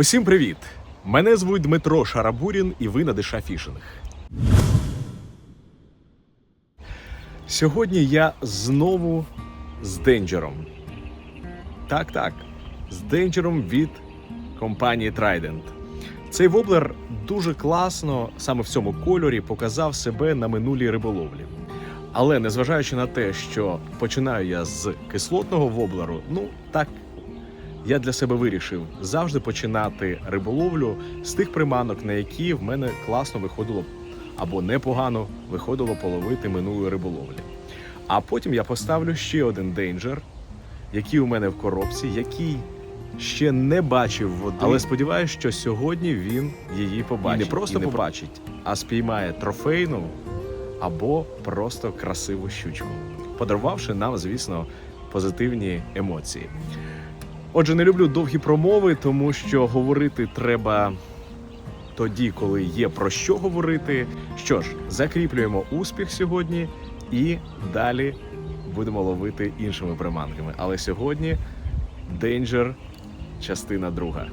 Усім привіт! Мене звуть Дмитро Шарабурін, і ви на Диша Фішинг. Сьогодні я знову з Денджером. Так, так, з Денджером від компанії Trident. Цей воблер дуже класно саме в цьому кольорі показав себе на минулій риболовлі. Але незважаючи на те, що починаю я з кислотного воблеру, ну так я для себе вирішив завжди починати риболовлю з тих приманок, на які в мене класно виходило або непогано виходило половити минулої риболовлі. А потім я поставлю ще один дейнджер, який у мене в коробці, який ще не бачив води, але сподіваюся, що сьогодні він її побачить. І не просто побачить, а спіймає трофейну або просто красиву щучку, подарувавши нам, звісно, позитивні емоції. Отже, не люблю довгі промови, тому що говорити треба тоді, коли є про що говорити. Що ж, закріплюємо успіх сьогодні і далі будемо ловити іншими приманками. Але сьогодні Danger, частина друга.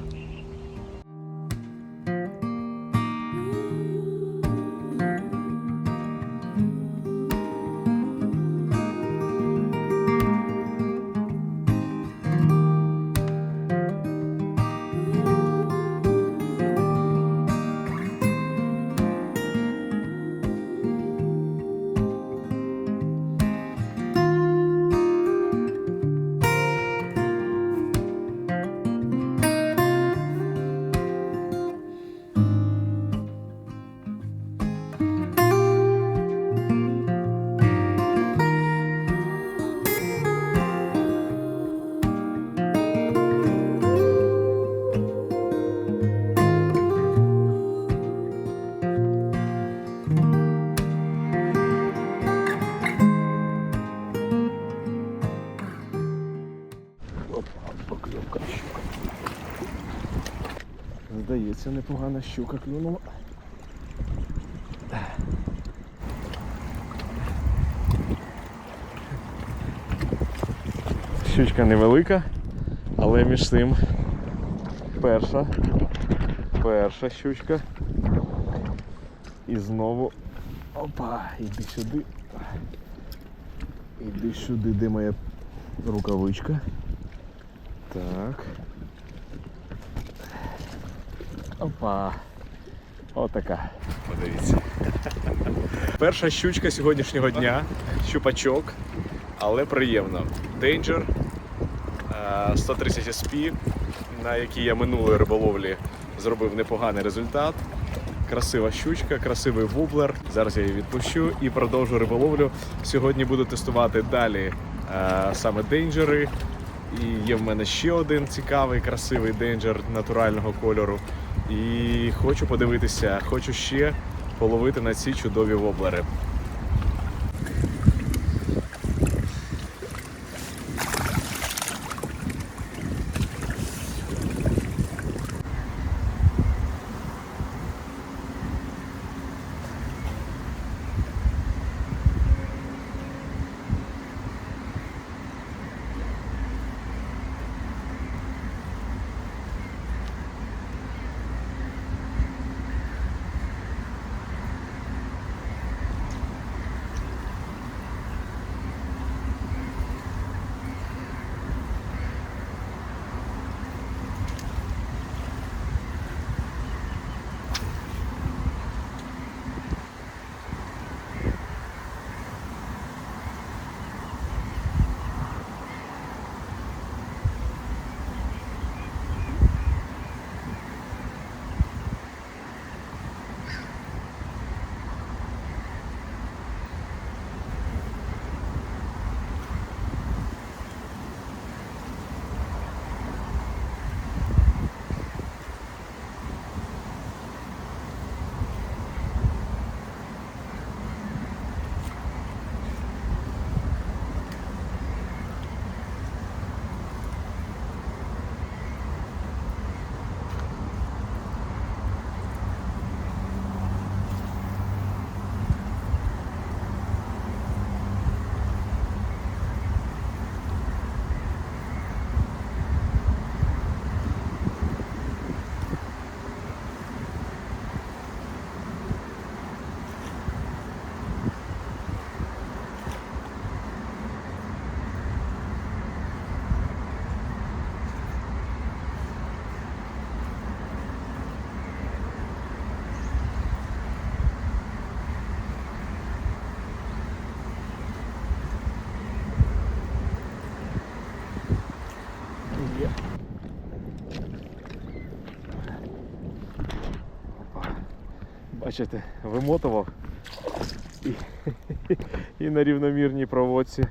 Здається, непогана щука клюнула. Щучка невелика, але між тим перша, перша щучка. І знову. Опа, іди сюди. Іди сюди, де моя рукавичка. Так. Опа. Отака. Подивіться. Перша щучка сьогоднішнього дня. Щупачок, але приємно. Danger е, 130 SP, на якій я минулої риболовлі зробив непоганий результат. Красива щучка, красивий вублер. Зараз я її відпущу і продовжу риболовлю. Сьогодні буду тестувати далі е, саме дейнджери. І є в мене ще один цікавий, красивий дейнджер натурального кольору. І хочу подивитися, хочу ще половити на ці чудові воблери. Бачите, вимотував і, і на рівномірній проводці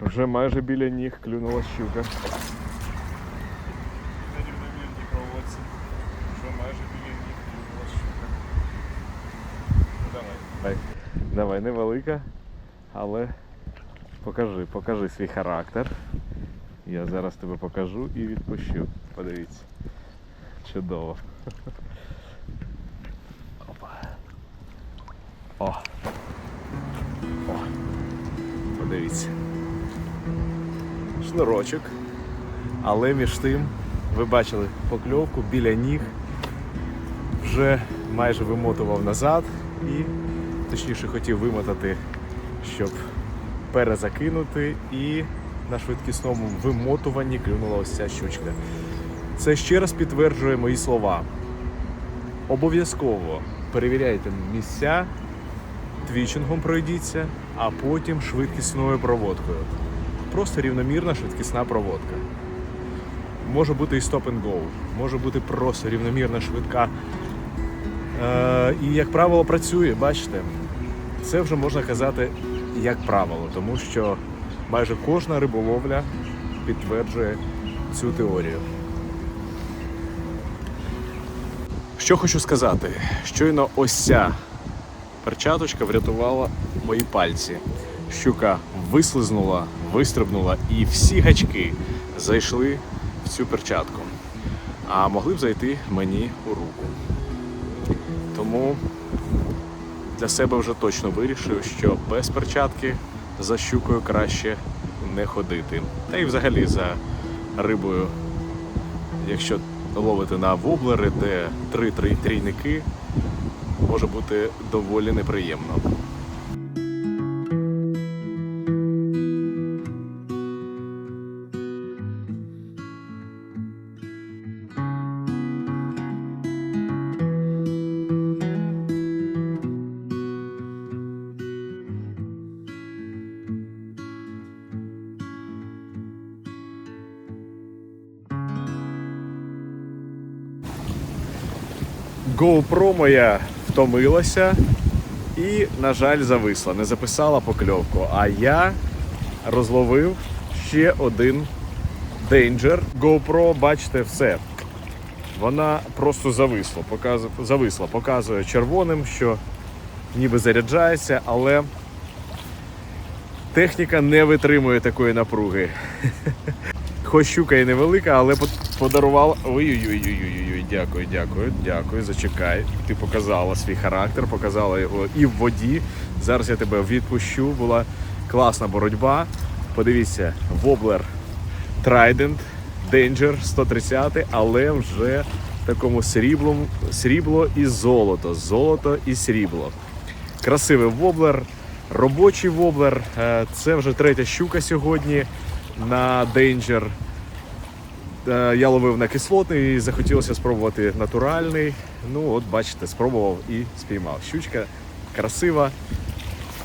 вже майже біля ніг клюнула щука. На рівномірній проводці вже майже біля ніг клюнула щука. Давай. Давай, давай, невелика, але покажи, покажи свій характер. Я зараз тебе покажу і відпущу. Подивіться. Чудово. О. О. Подивіться. Шнурочок. Але між тим, ви бачили покльовку біля ніг. Вже майже вимотував назад і точніше хотів вимотати, щоб перезакинути і на швидкісному вимотуванні клюнула ось ця щучка. Це ще раз підтверджує мої слова. Обов'язково перевіряйте місця, твічингом пройдіться, а потім швидкісною проводкою. Просто рівномірна швидкісна проводка. Може бути і stop and go, може бути просто рівномірна швидка. Е, і, як правило, працює, бачите, це вже можна казати як правило, тому що майже кожна риболовля підтверджує цю теорію. Що хочу сказати, щойно ось ця перчаточка врятувала мої пальці. Щука вислизнула, вистрибнула, і всі гачки зайшли в цю перчатку. А могли б зайти мені у руку. Тому для себе вже точно вирішив, що без перчатки за щукою краще не ходити. Та й взагалі за рибою, якщо ловити на воблери, де три-три трійники, може бути доволі неприємно. GoPro моя втомилася і, на жаль, зависла, не записала покльовку. А я розловив ще один Danger. GoPro, бачите, все. Вона просто зависла, показує, зависла, показує червоним, що ніби заряджається, але техніка не витримує такої напруги. Хоч щука і невелика, але подарувала. Ой-ой-ой, дякую, дякую, дякую. Зачекай. Ти показала свій характер, показала його і в воді. Зараз я тебе відпущу. Була класна боротьба. Подивіться, воблер Trident Danger 130, але вже в такому сріблом, срібло і золото. Золото і срібло. Красивий воблер, робочий воблер. Е, Це вже третя щука сьогодні на Danger. Е, Я ловив на кислотний і захотілося спробувати натуральний. Ну, от бачите, спробував і спіймав. Щучка красива.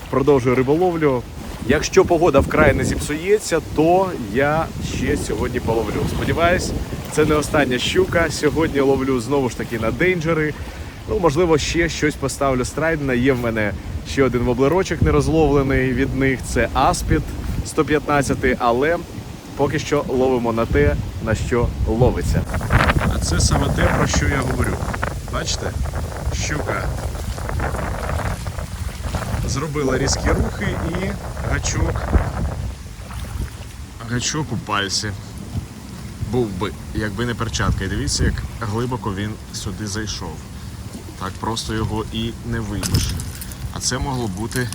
Продовжую риболовлю. Якщо погода вкрай не зіпсується, то я ще сьогодні половлю. Сподіваюсь, це не остання щука. Сьогодні ловлю знову ж таки на дейнджери. Ну, можливо, ще щось поставлю з Трайдена. Є в мене ще один воблерочок нерозловлений від них. Це Аспід 115, але поки що ловимо на те, на що ловиться. А це саме те, про що я говорю. Бачите? Щука зробила різкі рухи і гачок. Гачок у пальці. Був би, якби не перчатка. І дивіться, як глибоко він сюди зайшов. Так просто його і не виймеш. А це могло бути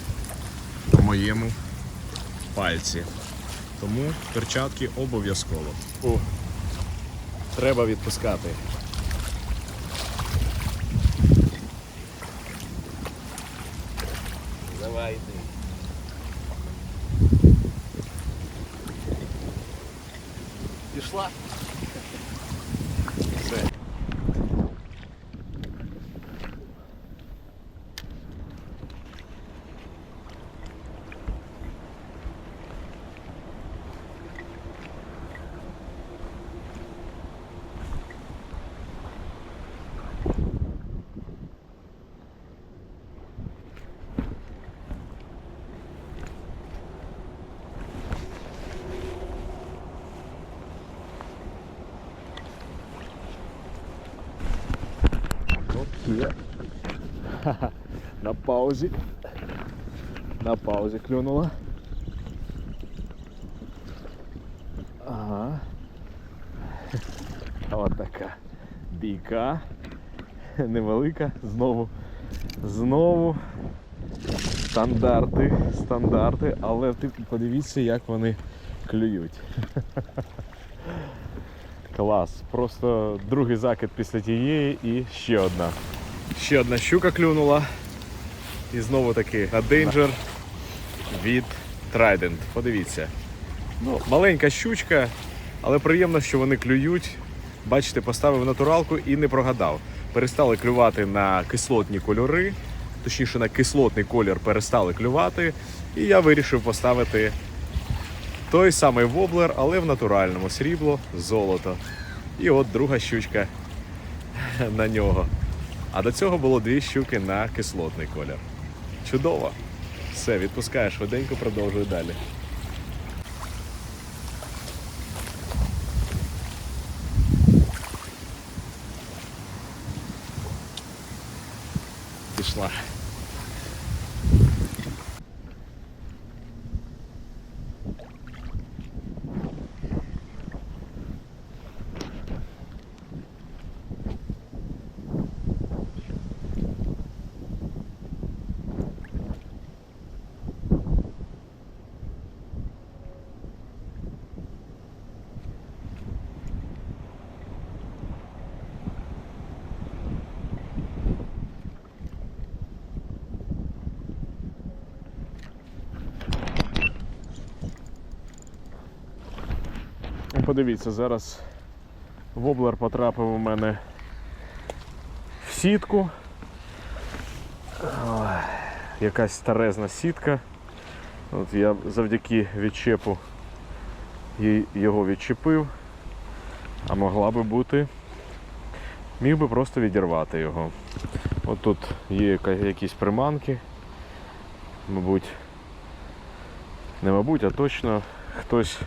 у моєму пальці. Тому перчатки обов'язково. Треба відпускати. Давай йди. Пішла? Все. клює. Ха-ха. На паузі. На паузі клюнула. Ага. От така бійка. Невелика. Знову. Знову. Стандарти, стандарти, але ти подивіться, як вони клюють. Клас. Просто другий закид після тієї і ще одна. Ще одна щука клюнула. І знову таки на Danger від Trident. Подивіться. Ну, маленька щучка, але приємно, що вони клюють. Бачите, поставив натуралку і не прогадав. Перестали клювати на кислотні кольори, точніше на кислотний колір перестали клювати. І я вирішив поставити той самий воблер, але в натуральному срібло, золото. І от друга щучка на нього. А до цього було дві щуки на кислотний колір. Чудово. Все, відпускаю швиденько, продовжую далі. Пішла. Подивіться, зараз воблер потрапив у мене в сітку. Якась старезна сітка. От я завдяки відчепу його відчепив, а могла би бути. Міг би просто відірвати його. От тут є якісь приманки. Мабуть, не мабуть, а точно хтось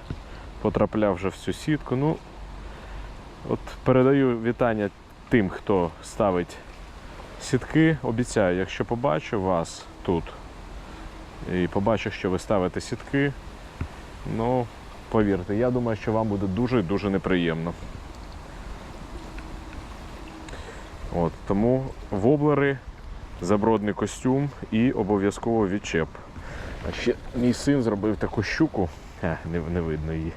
потрапляв вже в цю сітку. Ну, от передаю вітання тим, хто ставить сітки. Обіцяю, якщо побачу вас тут і побачу, що ви ставите сітки, ну, повірте, я думаю, що вам буде дуже дуже неприємно. От, тому воблери, забродний костюм і обов'язково відчеп. А ще мій син зробив таку щуку, Е, не, не видно її.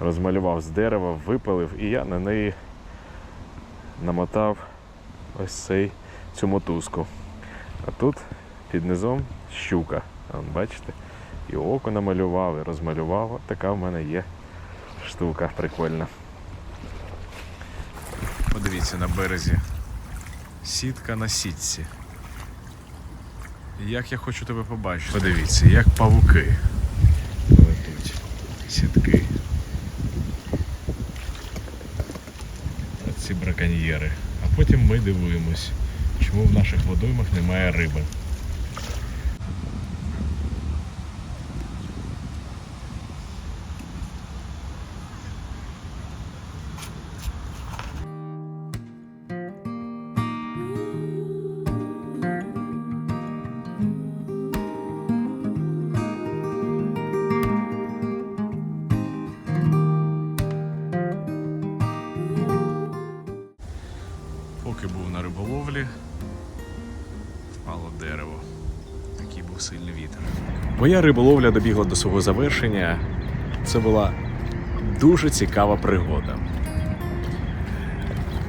Розмалював з дерева, випалив, і я на неї намотав ось цей цю мотузку. А тут під низом щука. Бачите? І око намалював, і розмалював. От така в мене є штука прикольна. Подивіться на березі. Сітка на сітці. Як я хочу тебе побачити. Подивіться, як павуки плетуть сітки. Ці браконьєри. А потім ми дивуємось, чому в наших водоймах немає риби. Моя риболовля добігла до свого завершення. Це була дуже цікава пригода.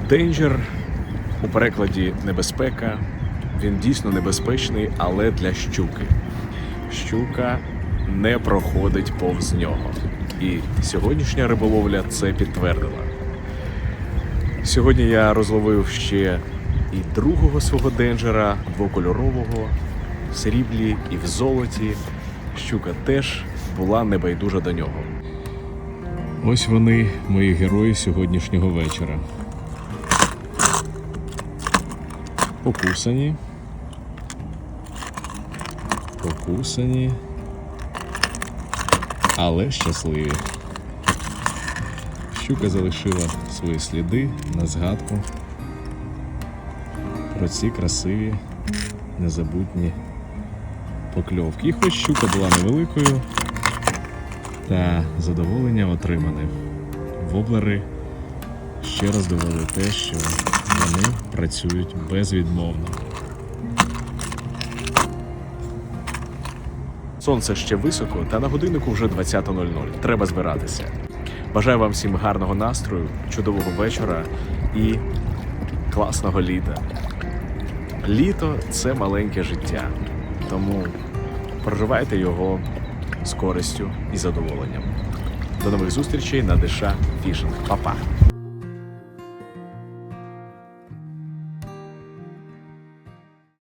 Danger у перекладі небезпека. Він дійсно небезпечний, але для щуки. Щука не проходить повз нього. І сьогоднішня риболовля це підтвердила. Сьогодні я розловив ще і другого свого денджера, двокольорового, в сріблі і в золоті. Щука теж була небайдужа до нього. Ось вони, мої герої сьогоднішнього вечора. Покусані. Покусані. Але щасливі. Щука залишила свої сліди на згадку про ці красиві, незабутні покльовки. І хоч щука була невеликою, та задоволення отримане. Воблери ще раз довели те, що вони працюють безвідмовно. Сонце ще високо, та на годиннику вже 20.00. Треба збиратися. Бажаю вам всім гарного настрою, чудового вечора і класного літа. Літо це маленьке життя, тому проживайте його з користю і задоволенням. До нових зустрічей на Диша Фішинг. Па-па!